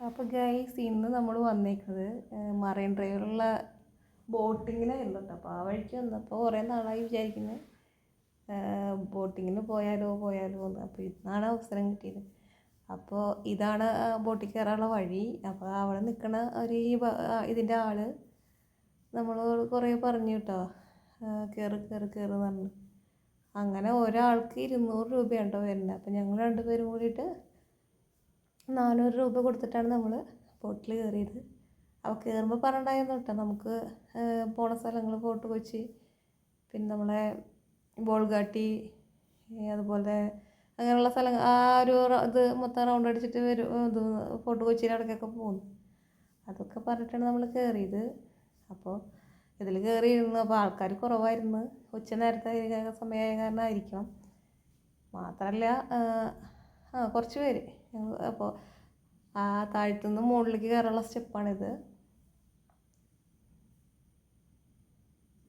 അപ്പോൾ ഗൈസ് ഇന്ന് നമ്മൾ വന്നേക്കുന്നത് മറൈൻ ഡ്രൈവിലുള്ള ബോട്ടിങ്ങിനായിരുന്നു കേട്ടോ അപ്പോൾ ആ വഴിക്ക് വന്നപ്പോൾ കുറേ നാളായി വിചാരിക്കുന്നത് ബോട്ടിങ്ങിന് പോയാലോ പോയാലോ എന്ന്. അപ്പോൾ ഇന്നാണ് അവസരം കിട്ടിയത്. അപ്പോൾ ഇതാണ് ബോട്ടിൽ കയറാനുള്ള വഴി. അപ്പോൾ അവിടെ നിൽക്കണ ഒരു ഈ ഇതിന്റെ ആൾ നമ്മളോട് കുറേ പറഞ്ഞു കേട്ടോ. കയറി കയറി കയറി എന്ന് പറഞ്ഞു. അങ്ങനെ ഒരാൾക്ക് ഇരുന്നൂറ് രൂപയാണ് കേട്ടോ വരുന്നത് അപ്പോൾ ഞങ്ങൾ രണ്ടുപേരും കൂടിയിട്ട് നാനൂറ് രൂപ കൊടുത്തിട്ടാണ് നമ്മൾ ബോട്ടിൽ കയറിയത്. അവ കയറുമ്പോൾ പറഞ്ഞിട്ടുണ്ടായിരുന്നു കേട്ടോ നമുക്ക് പോണ സ്ഥലങ്ങൾ ഫോർട്ട് കൊച്ചി പിന്നെ നമ്മളെ ബോൾഗാട്ടി അതുപോലെ അങ്ങനെയുള്ള സ്ഥലങ്ങൾ ആ ഒരു ഇത് മൊത്തം റൗണ്ട് അടിച്ചിട്ട് വരും ഇത് ഫോർട്ട് കൊച്ചിയിൽ അടക്കൊക്കെ പോകുന്നു. അതൊക്കെ പറഞ്ഞിട്ടാണ് നമ്മൾ കയറിയത് അപ്പോൾ ഇതിൽ കയറിയിരുന്നു അപ്പോൾ ആൾക്കാർ കുറവായിരുന്നു. ഉച്ച നേരത്തെ സമയമായ കാരണം ആയിരിക്കണം. മാത്രമല്ല ആ കുറച്ച് പേര്. അപ്പോൾ ആ താഴത്തുനിന്ന് മുകളിലേക്ക് കയറാനുള്ള സ്റ്റെപ്പാണിത്.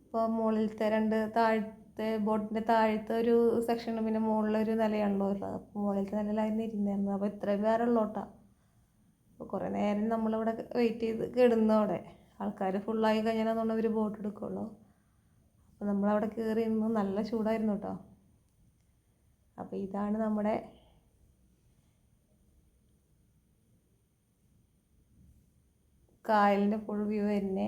ഇപ്പോൾ മുകളിലത്തെ രണ്ട് താഴത്തെ ബോട്ടിന്റെ താഴത്തെ ഒരു സെക്ഷനും പിന്നെ മുകളിലൊരു നിലയാണല്ലോ ഉള്ളത് അപ്പോൾ മുകളിലത്തെ നിലയിലായിരുന്നു ഇരുന്നായിരുന്നു. അപ്പോൾ ഇത്രയും പേരുള്ളൂ കേട്ടോ അപ്പോൾ കുറേ നേരം നമ്മളിവിടെ വെയിറ്റ് ചെയ്ത് കിടന്നു ആൾക്കാർ ഫുള്ളായി കഴിഞ്ഞാൽ ഒരു ബോട്ട് എടുക്കുള്ളൂ. അപ്പോൾ നമ്മളവിടെ കയറി നിന്ന് നല്ല ചൂടായിരുന്നു കേട്ടോ അപ്പോൾ ഇതാണ് നമ്മുടെ കായലിന്റെ ഫുൾ വ്യൂ തന്നെ.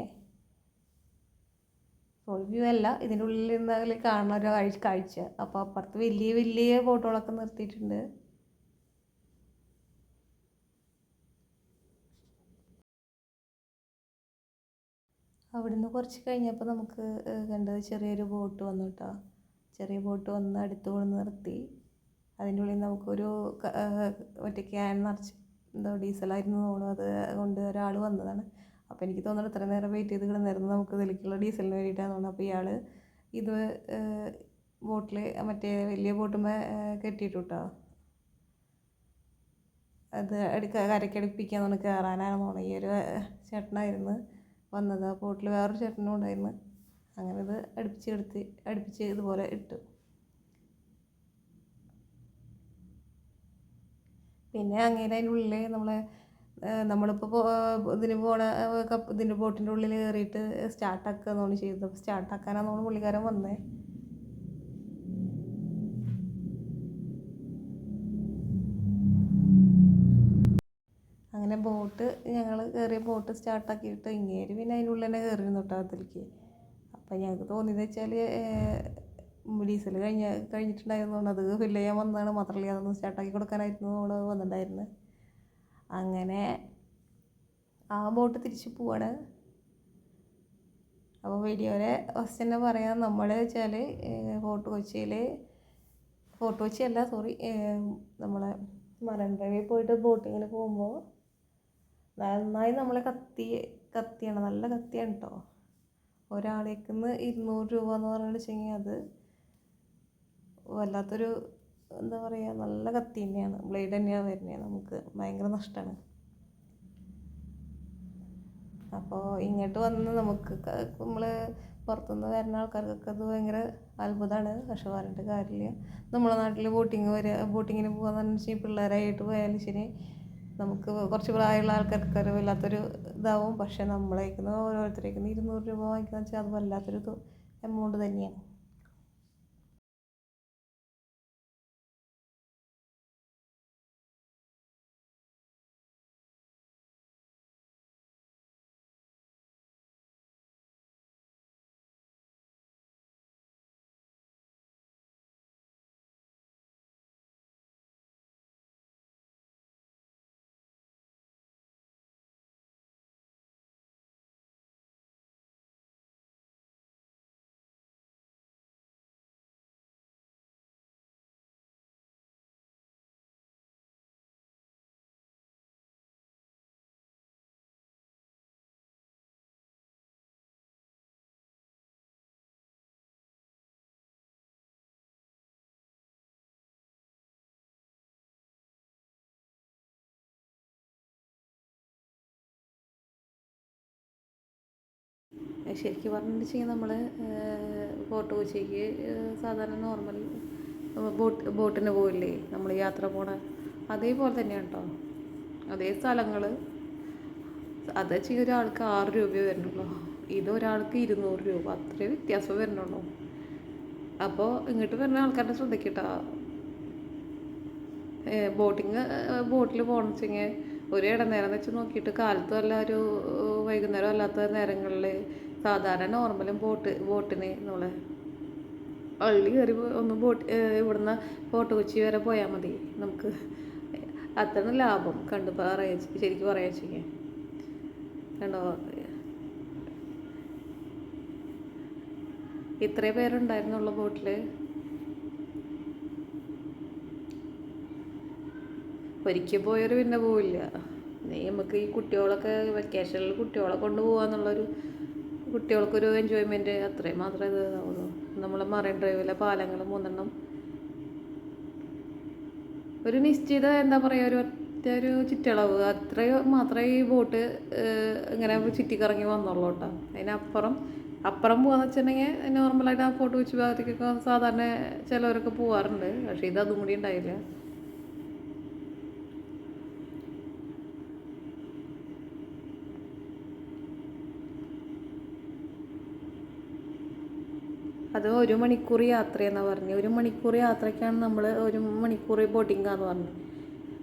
ഫുൾ വ്യൂ അല്ല ഇതിന്റെ ഉള്ളിൽ നിന്നാൽ കാണുന്ന ഒരു കാഴ്ച കാഴ്ച. അപ്പോൾ അപ്പുറത്ത് വലിയ വലിയ ഫോട്ടോകളൊക്കെ നിർത്തിയിട്ടുണ്ട്. അവിടുന്ന് കുറച്ച് കഴിഞ്ഞപ്പോൾ നമുക്ക് കണ്ടത് ചെറിയൊരു ബോട്ട് വന്നു കേട്ടോ ചെറിയ ബോട്ട് വന്ന് അടുത്ത് കൊണ്ട് നിർത്തി. അതിന്റെ ഉള്ളിൽ നമുക്കൊരു മറ്റേ ക്യാൻ നിറച്ച് എന്തോ ഡീസലായിരുന്നു തോന്നുന്നു. അത് കൊണ്ട് ഒരാൾ വന്നതാണ്. അപ്പോൾ എനിക്ക് തോന്നുന്നു ഇത്ര നേരം വെയിറ്റ് ചെയ്ത് കിടന്നിരുന്നു. നമുക്ക് ഇതിലേക്കുള്ള ഡീസലിന് വേണ്ടിയിട്ടാണ് തോന്നുന്നത് അപ്പോൾ ഇയാൾ ഇത് ബോട്ടിൽ മറ്റേ വലിയ ബോട്ടുമ്മേ കെട്ടിയിട്ടു കേട്ടോ അത് എടുക്ക കരക്കടുപ്പിക്കാൻ കയറാനാണ് തോന്നുന്നത് ഈ ഒരു ചേട്ടനായിരുന്നു വന്നത്. ആ ബോട്ടിൽ വേറൊരു ചേട്ടനും ഉണ്ടായിരുന്നു. അങ്ങനെ ഇത് അടുപ്പിച്ച് എടുത്ത് അടുപ്പിച്ച് ഇതുപോലെ ഇട്ടു. പിന്നെ അങ്ങനെ അതിന്റെ ഉള്ളിൽ നമ്മൾ നമ്മളിപ്പോൾ ഇതിന് പോണ ഇതിന്റെ ബോട്ടിന്റെ ഉള്ളിൽ കയറിയിട്ട് സ്റ്റാർട്ടാക്കുക എന്നാണ് ചെയ്തത്. സ്റ്റാർട്ടാക്കാനാണ് നമ്മൾ പുള്ളിക്കാരൻ വന്നത് അങ്ങനെ ബോട്ട് ഞങ്ങൾ കയറിയ ബോട്ട് സ്റ്റാർട്ടാക്കിയിട്ട് ഇങ്ങേര് പിന്നെ അതിനുള്ളിൽ തന്നെ കയറിയിരുന്നു കേട്ടോ അതിലേക്ക്. അപ്പം ഞങ്ങൾക്ക് തോന്നിയത് വെച്ചാൽ ഡീസൽ കഴിഞ്ഞ കഴിഞ്ഞിട്ടുണ്ടായിരുന്നു അത് ഫില്ല് ചെയ്യാൻ വന്നതാണ്. മാത്രമല്ല അതൊന്ന് സ്റ്റാർട്ടാക്കി കൊടുക്കാനായിരുന്നു നമ്മൾ വന്നിട്ടുണ്ടായിരുന്നത് അങ്ങനെ ആ ബോട്ട് തിരിച്ച് പോവാണ്. അപ്പോൾ വീഡിയോയിലെ ഫസ്റ്റ് തന്നെ പറയാം നമ്മൾ വെച്ചാൽ ഫോർട്ട് കൊച്ചിയിൽ ഫോർട്ട് കൊച്ചി അല്ല സോറി നമ്മളെ മറൈൻ പോയിട്ട് ബോട്ടിങ്ങിന് പോകുമ്പോൾ നന്നായി നമ്മളെ കത്തി കത്തിയാണ് നല്ല കത്തിയാണ് കേട്ടോ ഒരാളേക്കുന്ന് ഇരുന്നൂറ് രൂപ എന്ന് പറഞ്ഞിട്ട് വെച്ചെങ്കിൽ അത് വല്ലാത്തൊരു എന്താ പറയുക നല്ല കത്തി തന്നെയാണ്. ബ്ലേഡ് തന്നെയാണ് വരുന്നത് നമുക്ക് ഭയങ്കര നഷ്ടമാണ് അപ്പോൾ ഇങ്ങോട്ട് വന്ന് നമുക്ക് നമ്മൾ പുറത്തുനിന്ന് വരുന്ന ആൾക്കാർക്കൊക്കെ അത് ഭയങ്കര അത്ഭുതമാണ് പക്ഷെ പറഞ്ഞിട്ട് കാര്യമില്ല. നമ്മളെ നാട്ടിൽ ബോട്ടിങ് വരിക ബോട്ടിങ്ങിന് പോകാന്ന് വെച്ചാൽ പിള്ളേരായിട്ട് പോയാലും ശരി നമുക്ക് കുറച്ച് പ്രായമുള്ള ആൾക്കാർക്ക് ഒരു വല്ലാത്തൊരു ഇതാവും. പക്ഷെ നമ്മളേക്കുന്ന ഓരോരുത്തരേക്കുന്ന ഇരുന്നൂറ് രൂപ വാങ്ങിക്കുന്ന വെച്ചാൽ അത് വല്ലാത്തൊരു എമൗണ്ട് തന്നെയാണ്. ശരിക്കും പറഞ്ഞിട്ടുണ്ടെങ്കിൽ നമ്മൾ ഫോർട്ട് കൊച്ചിക്ക് സാധാരണ നോർമൽ ബോട്ട് ബോട്ടിന് പോയില്ലേ നമ്മൾ യാത്ര പോണ അതേപോലെ തന്നെയാണ് കേട്ടോ അതേ സ്ഥലങ്ങൾ അത് വെച്ചാൽ ഒരാൾക്ക് ആറ് രൂപയേ വരുന്നുള്ളൂ. ഇത് ഒരാൾക്ക് ഇരുന്നൂറ് രൂപ. അത്രേ വ്യത്യാസം വരുന്നുള്ളൂ. അപ്പോൾ ഇങ്ങോട്ട് വരുന്ന ആൾക്കാരുടെ ശ്രദ്ധിക്കട്ടോ. ബോട്ടിങ് ബോട്ടിൽ പോകണം വെച്ചെങ്കിൽ ഒരു ഇടനേരം വെച്ച് നോക്കിയിട്ട് കാലത്തും അല്ല ഒരു വൈകുന്നേരം അല്ലാത്ത നേരങ്ങളിൽ സാധാരണ നോർമലും ബോട്ട് ബോട്ടിന് നമ്മളെ പള്ളി കയറി ഒന്ന് ബോട്ട് ഇവിടുന്ന് ഫോട്ടോ കൊച്ചി വരെ പോയാൽ മതി. നമുക്ക് അത്ര ലാഭം കണ്ട് പറയാ ശരിക്കും പറയാ ചെയ്യാൻ കണ്ടോ? ഇത്രേ പേരുണ്ടായിരുന്നുള്ള ബോട്ടിൽ ഒരിക്കൽ പോയവർ പിന്നെ പോവില്ല. നമുക്ക് ഈ കുട്ടികളൊക്കെ വെക്കേഷനിൽ കുട്ടികളെ കൊണ്ട് പോകാന്നുള്ളൊരു കുട്ടികൾക്കൊരു എൻജോയ്മെന്റ് അത്രയും മാത്രമേ ഇത് ഇതാവുള്ളൂ. നമ്മളെ മറൈൻ ഡ്രൈവിലെ പാലങ്ങൾ മൂന്നെണ്ണം. ഒരു നിശ്ചിത എന്താ പറയുക ഒരു ഒറ്റ ഒരു ചുറ്റളവ്. അത്രയും മാത്രമേ ഈ ബോട്ട് ഇങ്ങനെ ചുറ്റിക്കറങ്ങി വന്നുള്ളൂ കേട്ടോ. അതിനപ്പുറം അപ്പുറം പോകാന്ന് വെച്ചിട്ടുണ്ടെങ്കിൽ നോർമലായിട്ട് ആ ഫോട്ടോ വെച്ച് ഭാഗത്തേക്കൊക്കെ സാധാരണ ചിലവരൊക്കെ പോവാറുണ്ട്. പക്ഷേ ഇത് അതും കൂടി ഉണ്ടായില്ല. അത് ഒരു മണിക്കൂർ യാത്രയെന്നാണ് പറഞ്ഞു. ഒരു മണിക്കൂർ യാത്രയ്ക്കാണ് നമ്മൾ ഒരു മണിക്കൂർ ബോട്ടിങ്ങാന്ന് പറഞ്ഞു.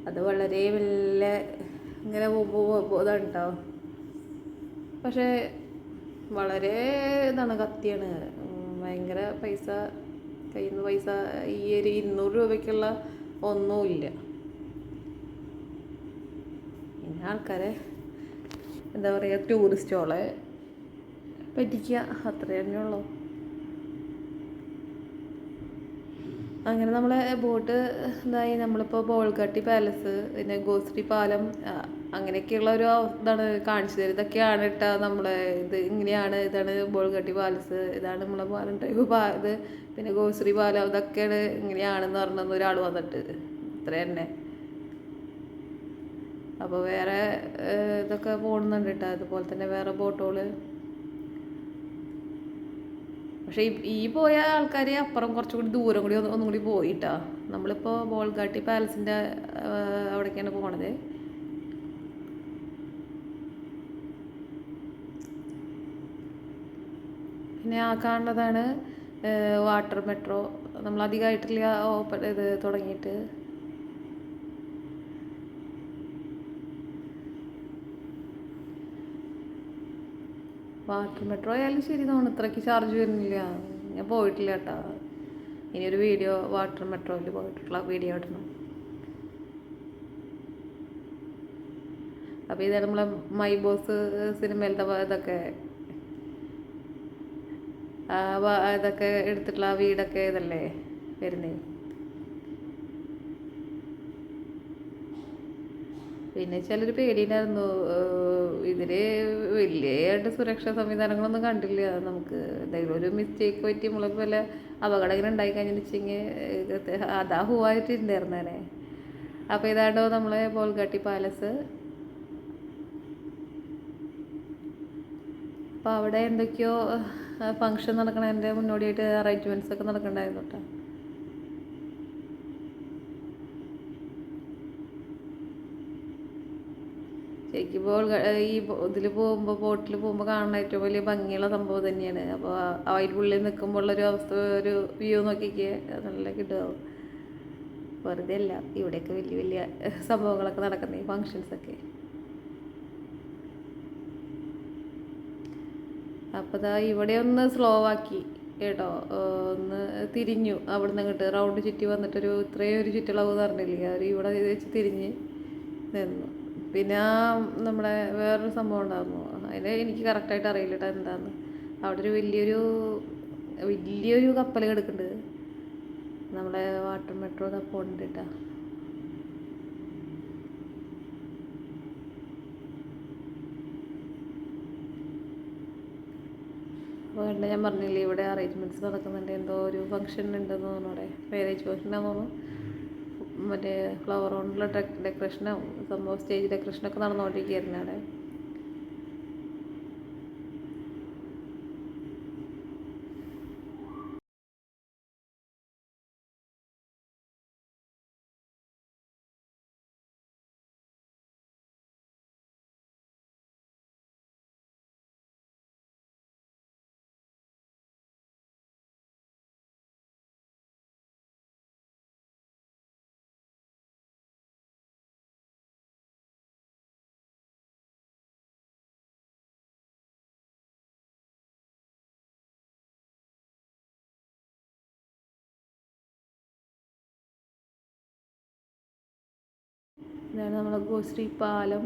അത് വളരെ വലിയ ഇങ്ങനെ പോകുമ്പോൾ ഇതാണ് കേട്ടോ പക്ഷേ വളരെ ഇതാണ് കത്തിയാണ്. ഭയങ്കര പൈസ കയ്യിൽ നിന്ന് പൈസ ഈ ഒരു ഇരുന്നൂറ് രൂപയ്ക്കുള്ള ഒന്നുമില്ല പിന്നെ ആൾക്കാരെ എന്താ പറയുക ടൂറിസ്റ്റുകളെ പറ്റിക്കുക. അത്രേ തന്നെയുള്ളൂ അങ്ങനെ നമ്മളെ ബോട്ട് ഇതായി. നമ്മളിപ്പോൾ ബോൾഗട്ടി പാലസ് പിന്നെ ഗോശ്രീ പാലം അങ്ങനെയൊക്കെയുള്ള ഒരു ഇതാണ് കാണിച്ചു തരും ഇതൊക്കെയാണ് കേട്ടോ നമ്മളെ ഇത്. ഇങ്ങനെയാണ് ഇതാണ് ബോൾഗട്ടി പാലസ്. ഇതാണ് നമ്മളെ പാലം ടൈപ്പ് പാ ഇത്. പിന്നെ ഗോശ്രീ പാലം ഇതൊക്കെയാണ് ഇങ്ങനെയാണെന്ന് പറഞ്ഞത് ഒരാൾ വന്നിട്ട്. ഇത്ര തന്നെ. അപ്പോൾ വേറെ ഇതൊക്കെ പോകുന്നുണ്ട് കേട്ടോ. അതുപോലെ തന്നെ വേറെ ബോട്ടുകൾ പക്ഷേ ഈ- പോയ ആൾക്കാർ അപ്പുറം കുറച്ചും കൂടി ദൂരം കൂടി ഒന്നും കൂടി പോയിട്ടാ. നമ്മളിപ്പോൾ ബോൾഗാട്ടി പാലസിന്റെ അവിടേക്കാണ് പോണത്. പിന്നെ ആ കാണുന്നതാണ് വാട്ടർ മെട്രോ. നമ്മൾ അധികമായിട്ടില്ല ഓപ്പൺ ഇത് തുടങ്ങിയിട്ട്. വാട്ടർ മെട്രോ ആയാലും ശരി തോന്നുന്നു. ഇത്രയ്ക്ക് ചാർജ് വരുന്നില്ല. ഞാൻ പോയിട്ടില്ല കേട്ടോ. ഇനി ഒരു വീഡിയോ വാട്ടർ മെട്രോയിൽ പോയിട്ടുള്ള വീഡിയോ ഇടണം. അപ്പോൾ ഇതാണ് നമ്മളെ മൈ ബോസ് സിനിമയിലത്തെ ഇതൊക്കെ ഇതൊക്കെ എടുത്തിട്ടുള്ള വീടൊക്കെ ഇതല്ലേ വരുന്നേ? പിന്നെ ചിലർ പേടിയിലായിരുന്നു ഇതിൽ വലിയതായിട്ട് സുരക്ഷാ സംവിധാനങ്ങളൊന്നും കണ്ടില്ല. നമുക്ക് എന്തെങ്കിലും ഒരു മിസ്റ്റേക്ക് പറ്റി നമ്മളെ വല്ല അപകടം ഇങ്ങനെ ഉണ്ടായി കഴിഞ്ഞെന്ന് വെച്ചെങ്കിൽ അതാ ഹൂവായിട്ടുണ്ടായിരുന്നേനെ അപ്പോൾ ഇതാണ്ടോ നമ്മളെ ബോൾഗാട്ടി പാലസ് അപ്പോൾ അവിടെ എന്തൊക്കെയോ ഫങ്ഷൻ നടക്കണതിന്റെ മുന്നോടിയായിട്ട് അറേഞ്ച്മെന്റ്സ് ഒക്കെ നടക്കണ്ടായിരുന്നു കേട്ടോ ശരിക്കും ഇപ്പോൾ ഈ ഇതിൽ പോകുമ്പോൾ ബോട്ടിൽ പോകുമ്പോൾ കാണുന്ന ഏറ്റവും വലിയ ഭംഗിയുള്ള സംഭവം തന്നെയാണ്. അപ്പോൾ അതിനുള്ളിൽ നിൽക്കുമ്പോൾ ഉള്ളൊരു അവസ്ഥ ഒരു വ്യൂ നോക്കിക്കേ നല്ല കിട്ടുമാവും. വെറുതെ അല്ല ഇവിടെയൊക്കെ വലിയ വലിയ സംഭവങ്ങളൊക്കെ നടക്കുന്നത് ഈ ഫങ്ഷൻസൊക്കെ അപ്പോൾ ദാ ഇവിടെ ഒന്ന് സ്ലോ ആക്കി കേട്ടോ. ഒന്ന് തിരിഞ്ഞു അവിടെ നിന്ന് അങ്ങോട്ട്. റൗണ്ട് ചുറ്റി വന്നിട്ടൊരു ഇത്രയും ഒരു ചുറ്റളവ് എന്ന് പറഞ്ഞില്ലേ? അവർ ഇവിടെ വെച്ച് തിരിഞ്ഞ് നിന്നു. പിന്നെ നമ്മുടെ വേറൊരു സംഭവം ഉണ്ടായിരുന്നു. അതിന് എനിക്ക് കറക്റ്റായിട്ട് അറിയില്ല കേട്ടോ എന്താന്ന്. അവിടെ ഒരു വലിയൊരു വലിയൊരു കപ്പൽ കിടക്കുന്നുണ്ട്. നമ്മളെ വാട്ടർ മെട്രോ പോകുന്നുണ്ട് കേട്ടോ. അപ്പോൾ കണ്ട് ഞാൻ പറഞ്ഞില്ലേ ഇവിടെ അറേഞ്ച്മെന്റ്സ് നടക്കുന്നുണ്ട്. എന്തോ ഒരു ഫംഗ്ഷൻ ഉണ്ടെന്ന് തോന്നുന്നു അവിടെ. മാരേജ് ഫംഗ്ഷനാന്ന് തോന്നുന്നു. മറ്റേ ഫ്ലവർ കൊണ്ടുള്ള ഡെക്കറേഷനും സംഭവം സ്റ്റേജ് ഡെക്കറേഷനൊക്കെ നടന്നുകൊണ്ടിരിക്കുകയായിരുന്നു അവിടെ. ഇതാണ് നമ്മുടെ ഗോശ്രീ പാലം.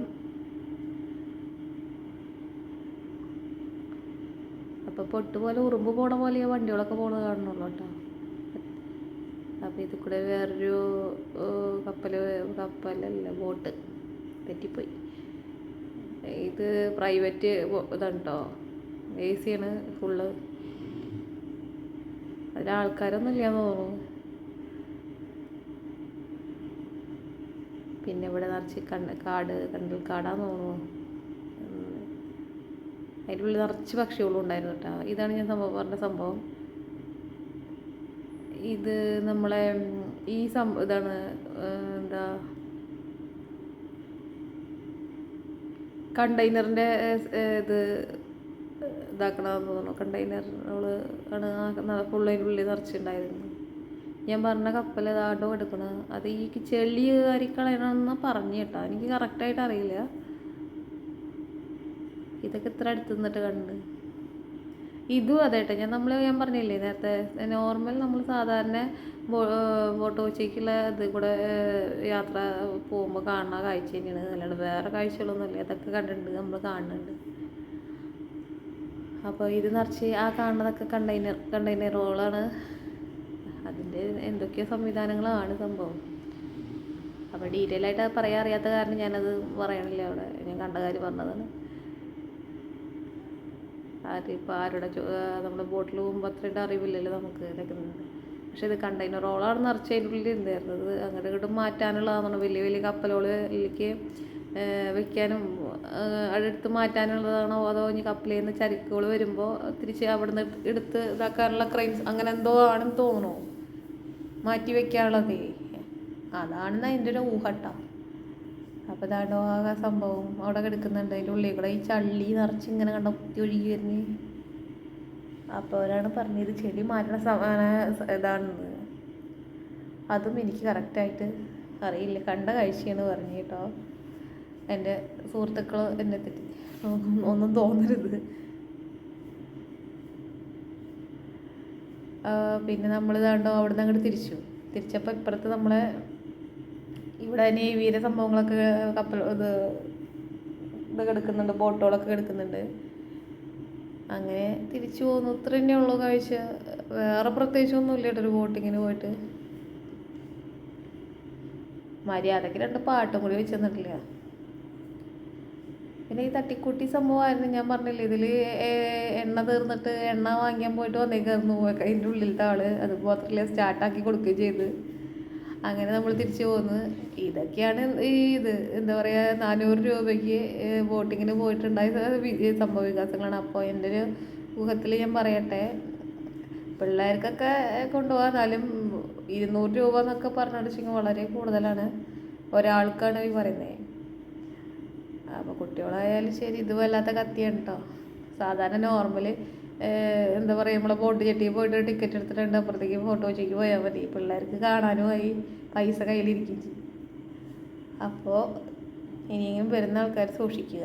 അപ്പോൾ പൊട്ട് പോലെ ഉറുമ്പ് പോണ പോലെ വണ്ടികളൊക്കെ പോണത് കാണുന്നുള്ളൂ കേട്ടോ. അപ്പോൾ ഇത് കൂടെ വേറൊരു കപ്പൽ കപ്പലല്ല ബോട്ട് തെറ്റിപ്പോയി. ഇത് പ്രൈവറ്റ് ഇതാണ് എ സിയാണ് ഫുള്ള്. അതിൽ ആൾക്കാരൊന്നും തോന്നുന്നു. പിന്നെ ഇവിടെ നിറച്ച് കണ്ട കാട് കണ്ടൽ കാടാന്ന് തോന്നുന്നു. അതിന്റെ ഉള്ളിൽ നിറച്ച് പക്ഷികളും ഉണ്ടായിരുന്നു കേട്ടോ. ഇതാണ് ഞാൻ സംഭവം പറഞ്ഞ സംഭവം. ഇത് നമ്മളെ ഈ സം ഇതാണ് എന്താ കണ്ടെയ്നറിന്റെ ഇത് ഇതാക്കണമെന്ന് തോന്നുന്നു. കണ്ടെയ്നർ അവൾ ആണ് ഫുള്ള് അതിന്റെ ഉള്ളിൽ നിറച്ചിട്ടുണ്ടായിരുന്നു ഞാൻ പറഞ്ഞ കപ്പൽ ഏതാണ്ടോ എടുക്കണത്. അത് ഈ ചെളി കളയണമെന്ന് പറഞ്ഞു കേട്ടോ. എനിക്ക് കറക്റ്റായിട്ട് അറിയില്ല. ഇതൊക്കെ ഇത്ര അടുത്ത് നിന്നിട്ട് കണ്ട്. ഇതും അതെ കേട്ടോ. ഞാൻ നമ്മൾ ഞാൻ പറഞ്ഞില്ലേ നേരത്തെ നോർമൽ നമ്മൾ സാധാരണ ബോട്ട് കൊച്ചിക്കുള്ള ഇത് കൂടെ യാത്ര പോകുമ്പോൾ കാണുന്ന കാഴ്ച തന്നെയാണ്. അല്ലാണ്ട് വേറെ കാഴ്ചകളൊന്നുമില്ല. അതൊക്കെ കണ്ടിട്ടുണ്ട് നമ്മൾ കാണുന്നുണ്ട്. അപ്പോൾ ഇത് നിറച്ച് ആ കാണുന്നതൊക്കെ കണ്ടെയ്നർ കണ്ടെയ്നറുകളാണ് അതിന്റെ എന്തൊക്കെയോ സംവിധാനങ്ങളാണ് സംഭവം. അപ്പോൾ ഡീറ്റെയിൽ ആയിട്ട് പറയാൻ അറിയാത്ത കാരണം ഞാനത് പറയണില്ല അവിടെ. ഞാൻ കണ്ട കാര്യം പറഞ്ഞതാണ്. അതിപ്പോൾ ആരുടെ നമ്മൾ ബോട്ടിൽ പോകുമ്പോൾ അത്രയുടെ അറിവില്ലല്ലോ നമുക്ക് ഇതൊക്കെ പക്ഷേ ഇത് കണ്ടെയ്നർ റോളാണ് നിറച്ച് അതിന്റെ ഉള്ളിൽ ഉണ്ടായിരുന്നത് അങ്ങോട്ട് ഇങ്ങോട്ട് മാറ്റാനുള്ളതാണ് വലിയ വലിയ കപ്പലുകളിലേക്ക് വെക്കാനും അടുത്ത് മാറ്റാനുള്ളതാണോ അതോ ഇനി കപ്പലിൽ നിന്ന് ചരക്കുകൾ വരുമ്പോൾ തിരിച്ച് അവിടെ നിന്ന് എടുത്ത് ഇതാക്കാനുള്ള ക്രെയിൻസ് അങ്ങനെ എന്തോ ആണെന്ന് തോന്നുന്നു. മാറ്റി വെക്കാനുള്ളതേ അതാണെന്ന് അതിന്റെ ഒരു ഊഹട്ടോ. അപ്പോൾ ഇതാണ്ടോ ആ സംഭവം. അവിടെ കിടക്കുന്നുണ്ട്. അതിന്റെ ഉള്ളിൽ കൂടെ ഈ ചള്ളി നിറച്ച് ഇങ്ങനെ കണ്ട കുത്തി ഒഴുകി വരുന്നേ. അപ്പോൾ അവരാണ് പറഞ്ഞത് ചെടി മാറ്റണ സമാന ഇതാണെന്ന്. അതും എനിക്ക് കറക്റ്റായിട്ട് അറിയില്ല. കണ്ട കാഴ്ചയാണ് പറഞ്ഞു കേട്ടോ. എന്റെ സുഹൃത്തുക്കൾ എന്നെ തെറ്റി ഒന്നും തോന്നരുത്. പിന്നെ നമ്മൾ ഇതാണ്ടോ അവിടെ നിന്ന് അങ്ങോട്ട് തിരിച്ചു. തിരിച്ചപ്പോൾ ഇപ്പുറത്ത് നമ്മളെ ഇവിടെ നേവിയുടെ സംഭവങ്ങളൊക്കെ കപ്പൽ ഇത് ഇത് കിടക്കുന്നുണ്ട് ബോട്ടുകളൊക്കെ കിടക്കുന്നുണ്ട്. അങ്ങനെ തിരിച്ചു പോകുന്നു ഇത്ര തന്നെ ഉള്ളൂ കാഴ്ച. വേറെ പ്രത്യേകിച്ചൊന്നും ഇല്ല ഒരു ബോട്ടിങ്ങിന് പോയിട്ട്. മര്യാദയ്ക്ക് രണ്ട് പാട്ടും കൂടി വെച്ച് തന്നിട്ടില്ല. പിന്നെ ഈ തട്ടിക്കൂട്ടി സംഭവമായിരുന്നു. ഞാൻ പറഞ്ഞില്ലേ ഇതിൽ എണ്ണ തീർന്നിട്ട് എണ്ണ വാങ്ങിയാൻ പോയിട്ട് വന്നേക്കായിരുന്നു. അതിന്റെ ഉള്ളിലത്തെ ആൾ അത് മാത്രമല്ല സ്റ്റാർട്ടാക്കി കൊടുക്കുകയും ചെയ്ത്. അങ്ങനെ നമ്മൾ തിരിച്ചു പോന്ന്. ഇതൊക്കെയാണ് ഈ ഇത്. എന്താ പറയുക നാനൂറ് രൂപയ്ക്ക് ബോട്ടിങ്ങിന് പോയിട്ടുണ്ടായ സംഭവ വികാസങ്ങളാണ്. അപ്പോൾ എന്റെ ഒരു ഊഹത്തിൽ ഞാൻ പറയട്ടെ പിള്ളേർക്കൊക്കെ കൊണ്ടുപോകാൻ എന്നാലും ഇരുന്നൂറ് രൂപ എന്നൊക്കെ പറഞ്ഞിട്ടുണ്ടെങ്കിൽ വളരെ കൂടുതലാണ്. ഒരാൾക്കാണ് ഈ പറയുന്നത് അപ്പോൾ കുട്ടികളായാലും ശരി ഇത് വല്ലാത്ത കത്തിയാണ് കേട്ടോ സാധാരണ നോർമൽ എന്താ പറയുക നമ്മളെ ബോട്ട് ചെട്ടി പോയിട്ട് ടിക്കറ്റ് എടുത്തിട്ടുണ്ട് അപ്പുറത്തേക്ക് ഫോട്ടോ വെച്ചേക്ക് പോയാൽ മതി. പിള്ളേർക്ക് കാണാനുമായി പൈസ കയ്യിലിരിക്കും. അപ്പോൾ ഇനിയെങ്കിലും വരുന്ന ആൾക്കാർ സൂക്ഷിക്കുക.